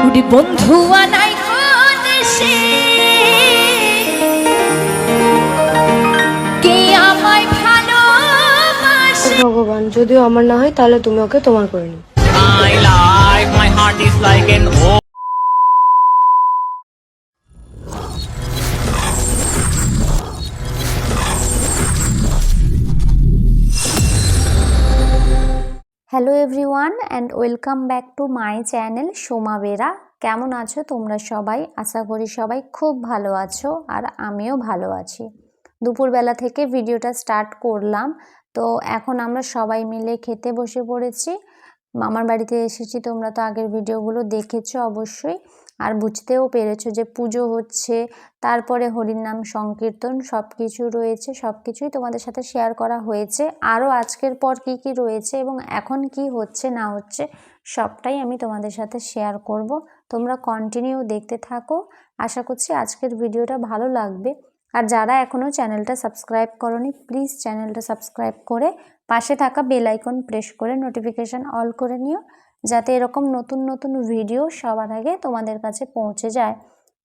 উনি বন্ধু আনাই দেশে কে আমায় ভালোবাসে ভগবান যদিও আমার না হয় তাহলে তুমি ওকে তোমার করে নিও My life, my heart is like an open. Hello everyone and welcome back to my channel Soma Bera. কেমন আছো তোমরা সবাই? আশা করি সবাই খুব ভালো আছো আর আমিও ভালো আছি। দুপুরবেলা থেকে ভিডিওটা স্টার্ট করলাম। তো এখন আমরা সবাই মিলে খেতে বসে পড়েছি। মামার বাড়িতে এসেছি, তোমরা তো আগের ভিডিওগুলো দেখেছ অবশ্যই। আর বুঝতেও পেরেছ যে পুজো হচ্ছে, তারপরে হরির নাম সংকীর্তন সব কিছু রয়েছে সব কিছুই তোমাদের সাথে শেয়ার করা হয়েছে। আরও আজকের পর কি কি রয়েছে এবং এখন কি হচ্ছে না হচ্ছে, সবটাই আমি তোমাদের সাথে শেয়ার করব। তোমরা কন্টিনিউ দেখতে থাকো। আশা করছি আজকের ভিডিওটা ভালো লাগবে। আর যারা এখনও চ্যানেলটা সাবস্ক্রাইব করনি প্লিজ চ্যানেলটা সাবস্ক্রাইব করে পাশে থাকা বেল আইকন প্রেস করে নোটিফিকেশান অল করে নিও। যাতে এরকম নতুন নতুন ভিডিও সবার আগে তোমাদের কাছে পৌঁছে যায়।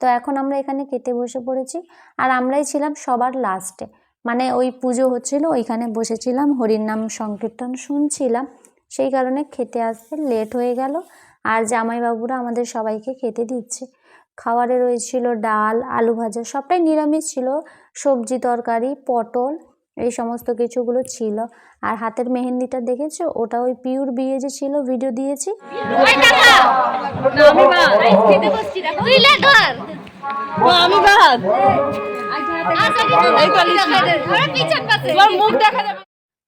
তো এখন আমরা এখানে খেতে বসে পড়েছি। আর আমরাই ছিলাম সবার লাস্টে মানে ওই পুজো হচ্ছিল, ওইখানে বসেছিলাম, হরির নাম সংকীর্তন শুনছিলাম। সেই কারণে খেতে আসতে লেট হয়ে গেল। আর জামাইবাবুরা আমাদের সবাইকে খেতে দিচ্ছে। খাবারে রয়েছিল ডাল, আলু ভাজা, সবটাই নিরামিষ ছিল। সবজি তরকারি, পটল এই সমস্ত কিছুগুলো ছিল। আর হাতের মেহেন্দিটা দেখেছ? ওটা ওই পিওর বিয়ে যে ছিল ভিডিও দিয়েছি।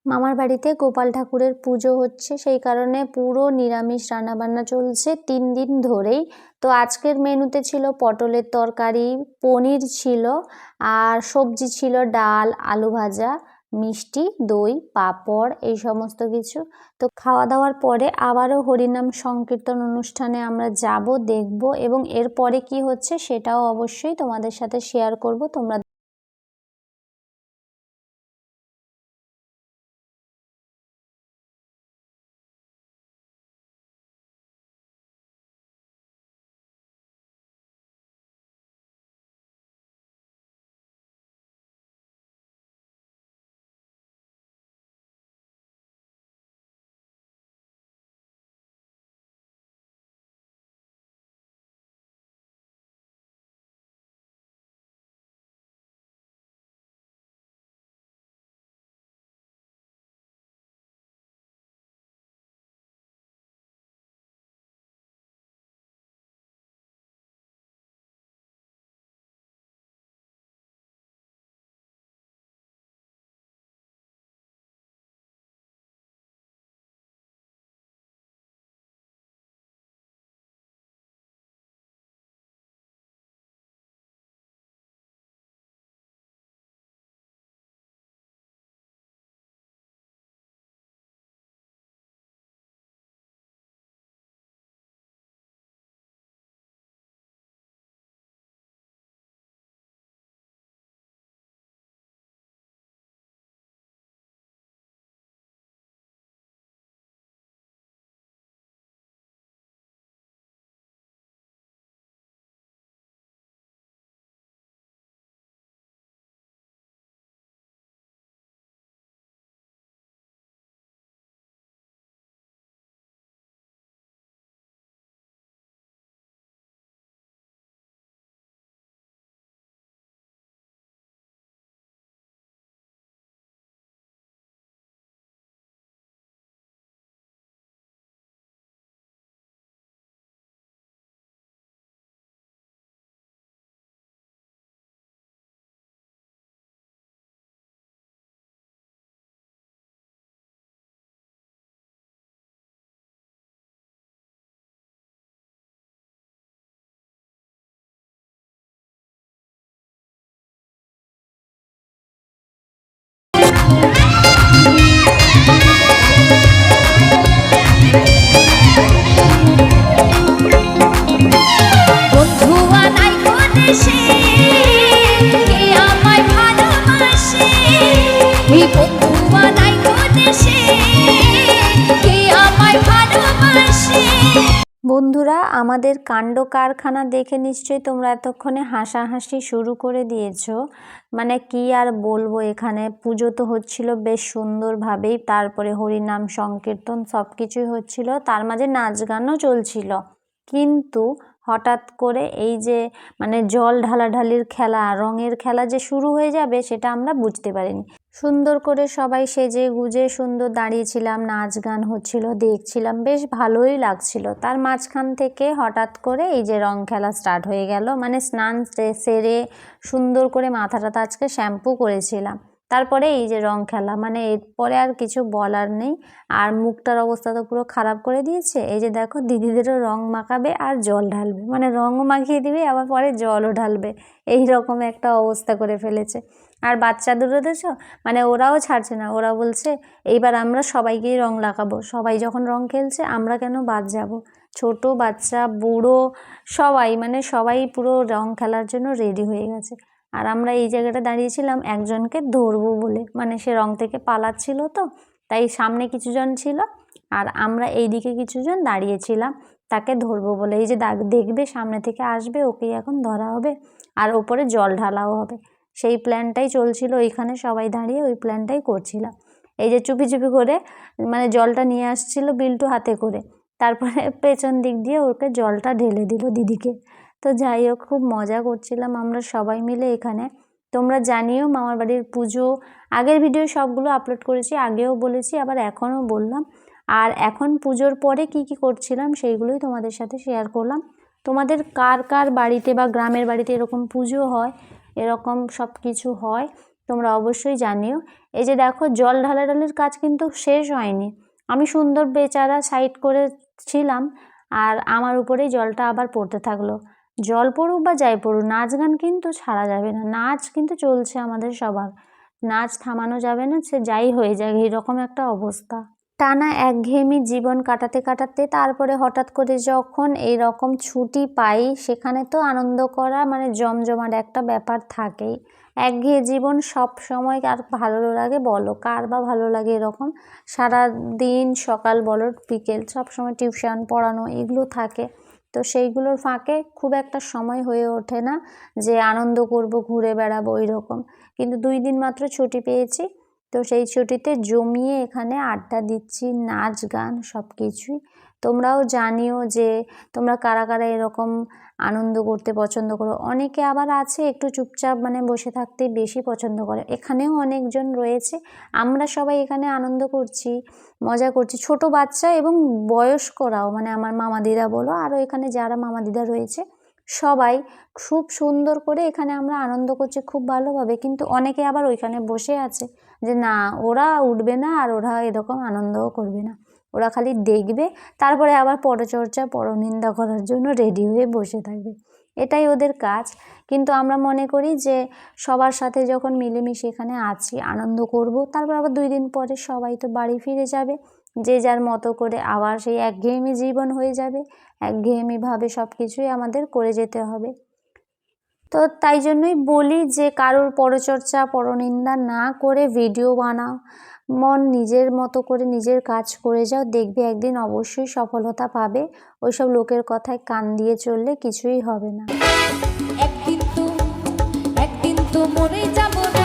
মামার বাড়িতে গোপাল ঠাকুরের পুজো হচ্ছে, সেই কারণে পুরো নিরামিষ রান্নাবান্না চলছে তিন দিন ধরেই। তো আজকের মেনুতে ছিল পটলের তরকারি, পনির ছিল, আর সবজি ছিল ডাল, আলু ভাজা, মিষ্টি, দই, পাঁপড়, এই সমস্ত কিছু। তো খাওয়া দাওয়ার পরে আবারও হরিনাম সংকীর্তন অনুষ্ঠানে আমরা যাব, দেখব, এবং এরপরে কি হচ্ছে সেটাও অবশ্যই তোমাদের সাথে শেয়ার করব। তোমরা বন্ধুরা, আমাদের কাণ্ড কারখানা দেখে নিশ্চয়ই তোমরা এতক্ষণে হাসাহাসি শুরু করে দিয়েছ। মানে কি আর বলব, এখানে পুজো তো হচ্ছিল বেশ সুন্দরভাবেই, তারপরে হরিনাম, সংকীর্তন সব কিছুই হচ্ছিল, তার মাঝে নাচ গানও চলছিল। কিন্তু হঠাৎ করে এই যে মানে জল ঢালাঢালির খেলা, রঙের খেলা যে শুরু হয়ে যাবে সেটা আমরা বুঝতে পারিনি। সুন্দর করে সবাই সেজে গুজে সুন্দর দাঁড়িয়েছিলাম, নাচ গান হচ্ছিল, দেখছিলাম, বেশ ভালোই লাগছিল। তার মাঝখান থেকে হঠাৎ করে এই যে রং খেলা স্টার্ট হয়ে গেল মানে স্নান সেরে সুন্দর করে মাথাটা আজকে শ্যাম্পু করেছিলাম। তারপরে এই যে রং খেলা মানে এরপরে আর কিছু বলার নেই। আর মুখটার অবস্থা তো পুরো খারাপ করে দিয়েছে। এই যে দেখো, দিদিদেরও রং মাখাবে আর জল ঢালবে। মানে রঙও মাখিয়ে দিবে, আবার পরে জলও ঢালবে। এই রকম একটা অবস্থা করে ফেলেছে। আর বাচ্চা দুটো দেখছ মানে ওরাও ছাড়ছে না। ওরা বলছে, এইবার আমরা সবাইকেই রং লাগাবো। সবাই যখন রং খেলছে, আমরা কেন বাদ যাব? ছোট বাচ্চা, বুড়ো, সবাই মানে সবাই পুরো রং খেলার জন্য রেডি হয়ে গেছে। আর আমরা এই জায়গাটা দাঁড়িয়েছিলাম একজনকে ধরবো বলে। মানে সে রং থেকে পালাচ্ছিল তো, তাই সামনে কিছুজন ছিল আর আমরা এই দিকে কিছুজন দাঁড়িয়েছিলাম। তাকে ধরবো বলে, এই যে দেখবে, সামনে থেকে আসবে, ওকেই এখন ধরা হবে আর ওপরে জল ঢালাও হবে। সেই প্ল্যানটাই চলছিল, ওইখানে সবাই দাঁড়িয়ে ওই প্ল্যানটাই করছিলাম। এই যে চুপি চুপি করে মানে জলটা নিয়ে আসছিল বিল্টু হাতে করে। তারপরে পেছন দিক দিয়ে ওকে জলটা ঢেলে দিল দিদিকে। তো যাই হোক, খুব মজা করছিলাম আমরা সবাই মিলে এখানে। তোমরা জানিও মামার বাড়ির পুজো, আগের ভিডিও সবগুলো আপলোড করেছি, আগেও বলেছি, আবার এখনও বললাম। আর এখন পুজোর পরে কি কি করছিলাম সেইগুলোই তোমাদের সাথে শেয়ার করলাম। তোমাদের কার কার বাড়িতে বা গ্রামের বাড়িতে এরকম পুজো হয়, এরকম সব কিছু হয়, তোমরা অবশ্যই জানিও। এই যে দেখো, জল ঢালা ঢালাঢালির কাজ কিন্তু শেষ হয়নি। আমি সুন্দর বেচারা সাইড করেছিলাম, আর আমার উপরেই জলটা আবার পড়তে থাকল। জল পড়ুক বা যাই পড়ুক, নাচ গান কিন্তু ছাড়া যাবে না। নাচ কিন্তু চলছে আমাদের সবার। নাচ থামানো যাবে না, সে যাই হয়ে যায় এইরকম একটা অবস্থা। টানা একঘেয়েমি জীবন কাটাতে কাটাতে, তারপরে হঠাৎ করে যখন এই রকম ছুটি পাই, সেখানে তো আনন্দ করা মানে জমজমাট একটা ব্যাপার থাকেই। একঘেয়ে জীবন সব সময় আর ভালো লাগে বলো, কার বা ভালো লাগে এরকম? সারা দিন সকাল বলো, বিকেল সব সময় টিউশন পড়ানো, এগুলো থাকে। তো সেইগুলোর ফাঁকে খুব একটা সময় হয়ে ওঠে না যে আনন্দ করব, ঘুরে বেড়াবো ওই রকম কিন্তু দুই দিন মাত্র ছুটি পেয়েছি, তো সেই ছুটিতে জমিয়ে এখানে আড্ডা দিচ্ছি, নাচ, গান সব কিছুই তোমরাও জানিও যে তোমরা কারা কারা এরকম আনন্দ করতে পছন্দ করো। অনেকে আবার আছে একটু চুপচাপ মানে বসে থাকতে বেশি পছন্দ করে। এখানেও অনেকজন রয়েছে। আমরা সবাই এখানে আনন্দ করছি, মজা করছি। ছোট বাচ্চা এবং বয়স্করাও মানে আমার মামাদিদা বলো, আরও এখানে যারা মামা দিদা রয়েছে, সবাই খুব সুন্দর করে এখানে আমরা আনন্দ করছি খুব ভালোভাবে। কিন্তু অনেকে আবার ওইখানে বসে আছে যে না, ওরা উঠবে না আর ওরা এরকম আনন্দও করবে না। ওরা খালি দেখবে, তারপরে আবার পরচর্চা, পরনিন্দা করার জন্য রেডি হয়ে বসে থাকবে। এটাই ওদের কাজ। কিন্তু আমরা মনে করি যে সবার সাথে যখন মিলেমিশে এখানে আছি, আনন্দ করব, তারপর আবার দুই দিন পরে সবাই তো বাড়ি ফিরে যাবে। যে যার মতো করে আবার সেই একঘেয়েমি জীবন হয়ে যাবে। একঘেয়েমিভাবে সব কিছুই আমাদের করে যেতে হবে। তো তাই জন্যই বলি যে কারোর পরচর্চা, পরনিন্দা না করে ভিডিও বানাও। মন নিজের মতো করে নিজের কাজ করে যাও, দেখবে একদিন অবশ্যই সফলতা পাবে। ওইসব লোকের কথায় কান দিয়ে চললে কিছুই হবে না। একদিন তো যাব রে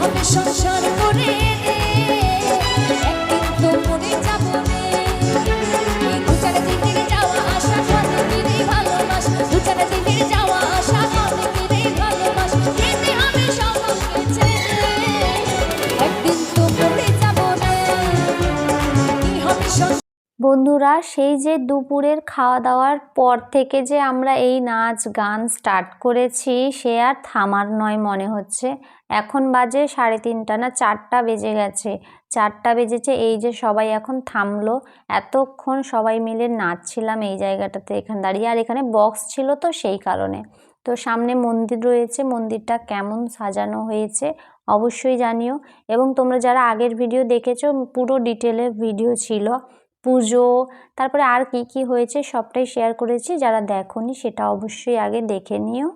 হবে সংসার করে বন্ধুরা, সেই যে দুপুরের খাওয়া দাওয়ার পর থেকে যে আমরা এই নাচ, গান স্টার্ট করেছি, সে আর থামার নয় মনে হচ্ছে। এখন বাজে সাড়ে তিনটা না চারটা বেজে গেছে। চারটা বেজেছে, এই যে সবাই এখন থামলো। এতক্ষণ সবাই মিলে নাচছিলাম এই জায়গাটাতে, এখানে দাঁড়িয়ে। আর এখানে বক্স ছিল তো সেই কারণে। তো সামনে মন্দির রয়েছে, মন্দিরটা কেমন সাজানো হয়েছে অবশ্যই জানিও। এবং তোমরা যারা আগের ভিডিও দেখেছ, পুরো ডিটেলে ভিডিও ছিল। পুজো, তারপরে আর কি কি হয়েছে সবটাই শেয়ার করেছি, যারা দেখনি সেটা অবশ্যই আগে দেখে নিও।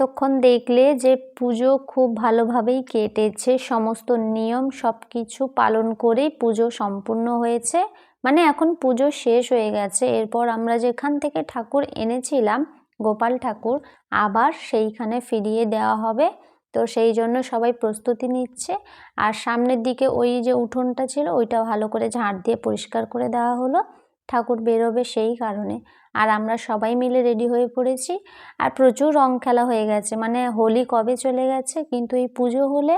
এতক্ষণ দেখলে যে পুজো খুব ভালোভাবেই কেটেছে, সমস্ত নিয়ম সব কিছু পালন করেই পুজো সম্পূর্ণ হয়েছে। মানে এখন পুজো শেষ হয়ে গেছে। এরপর আমরা যেখান থেকে ঠাকুর এনেছিলাম, গোপাল ঠাকুর, আবার সেইখানে ফিরিয়ে দেওয়া হবে। তো সেই জন্য সবাই প্রস্তুতি নিচ্ছে। আর সামনের দিকে ওই যে উঠোনটা ছিল, ওইটা ভালো করে ঝাঁট দিয়ে পরিষ্কার করে দেওয়া হলো। ঠাকুর বেরোবে সেই কারণে। আর আমরা সবাই মিলে রেডি হয়ে পড়েছি। আর প্রচুর রং খেলা হয়ে গেছে। মানে হোলি কবে চলে গেছে? কিন্তু এই পুজো হলে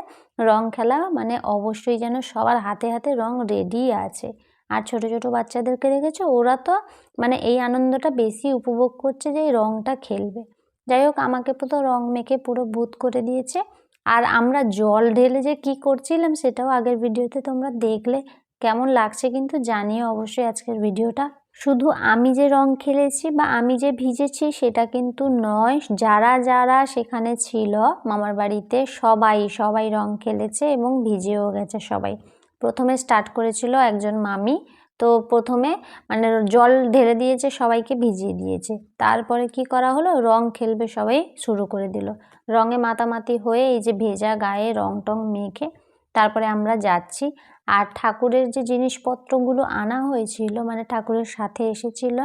রং খেলা মানে অবশ্যই যেন সবার হাতে হাতে রং রেডি আছে। আর ছোট ছোট বাচ্চাদেরকে দেখেছ ওরা তো মানে এই আনন্দটা বেশি উপভোগ করছে যে এই রংটা খেলবে। যাই হোক, আমাকে তো রং মেখে পুরো ভূত করে দিয়েছে। আর আমরা জল ঢেলে যে কি করছিলাম সেটাও আগের ভিডিওতে তোমরা দেখলে। কেমন লাগছে কিন্তু জানিও অবশ্যই আজকের ভিডিওটা। শুধু আমি যে রং খেলেছি বা আমি যে ভিজেছি সেটা কিন্তু নয়, যারা যারা সেখানে ছিল মামার বাড়িতে সবাই সবাই রং খেলেছে এবং ভিজেও গেছে সবাই। প্রথমে স্টার্ট করেছিল একজন মামি, তো প্রথমে মানে জল ঢেলে দিয়েছে, সবাইকে ভিজিয়ে দিয়েছে। তারপরে কি করা হলো? রং খেলবে সবাই শুরু করে দিল। রঙে মাতামাতি হয়ে এই যে ভেজা গায়ে রং টং মেখে তারপরে আমরা যাচ্ছি। আর ঠাকুরের যে জিনিসপত্রগুলো আনা হয়েছিল মানে ঠাকুরের সাথে এসেছিল,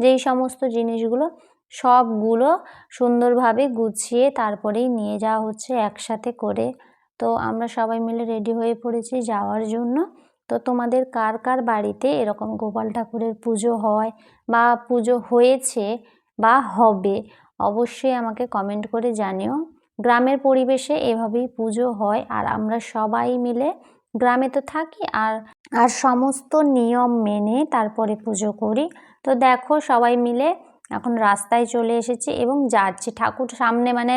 যেই সমস্ত জিনিসগুলো সবগুলো সুন্দরভাবে গুছিয়ে তারপরেই নিয়ে যাওয়া হচ্ছে একসাথে করে। তো আমরা সবাই মিলে রেডি হয়ে পড়েছি যাওয়ার জন্য। তো তোমাদের কার কার বাড়িতে এরকম গোপাল ঠাকুরের পুজো হয় বা পুজো হয়েছে বা হবে, অবশ্যই আমাকে কমেন্ট করে জানিও। গ্রামের পরিবেশে এভাবেই পুজো হয় আর আমরা সবাই মিলে গ্রামে তো থাকি আর আর সমস্ত নিয়ম মেনে তারপরে পুজো করি। তো দেখো সবাই মিলে এখন রাস্তায় চলে এসেছি এবং যাচ্ছি। ঠাকুর সামনে মানে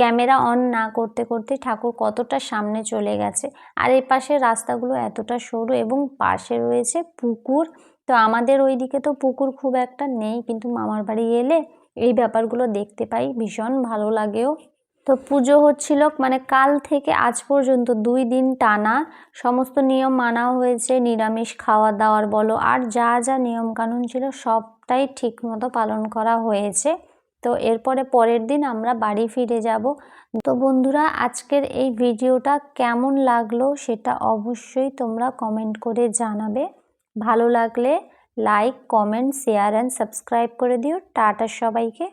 ক্যামেরা অন না করতে করতে ঠাকুর কতটা সামনে চলে গেছে। আর এই পাশের রাস্তাগুলো এতটা সরু এবং পাশে রয়েছে পুকুর। তো আমাদের ওইদিকে তো পুকুর খুব একটা নেই, কিন্তু মামার বাড়ি এলে এই ব্যাপারগুলো দেখতে পাই, ভীষণ ভালো লাগেও। তো পুজো হচ্ছিল মানে কাল থেকে আজ পর্যন্ত দুই দিন টানা। সমস্ত নিয়ম মানা হয়েছে, নিরামিষ খাওয়া দাওয়ার বলো, আর যা যা নিয়ম কানুন ছিল সবটাই ঠিক মতো পালন করা হয়েছে। তো এরপরে পরের দিন আমরা বাড়ি ফিরে যাব। তো বন্ধুরা, আজকের এই ভিডিওটা কেমন লাগল সেটা অবশ্যই তোমরা কমেন্ট করে জানাবে। ভালো লাগলে like, comment, share, and subscribe করে দিও। টাটা সবাইকে।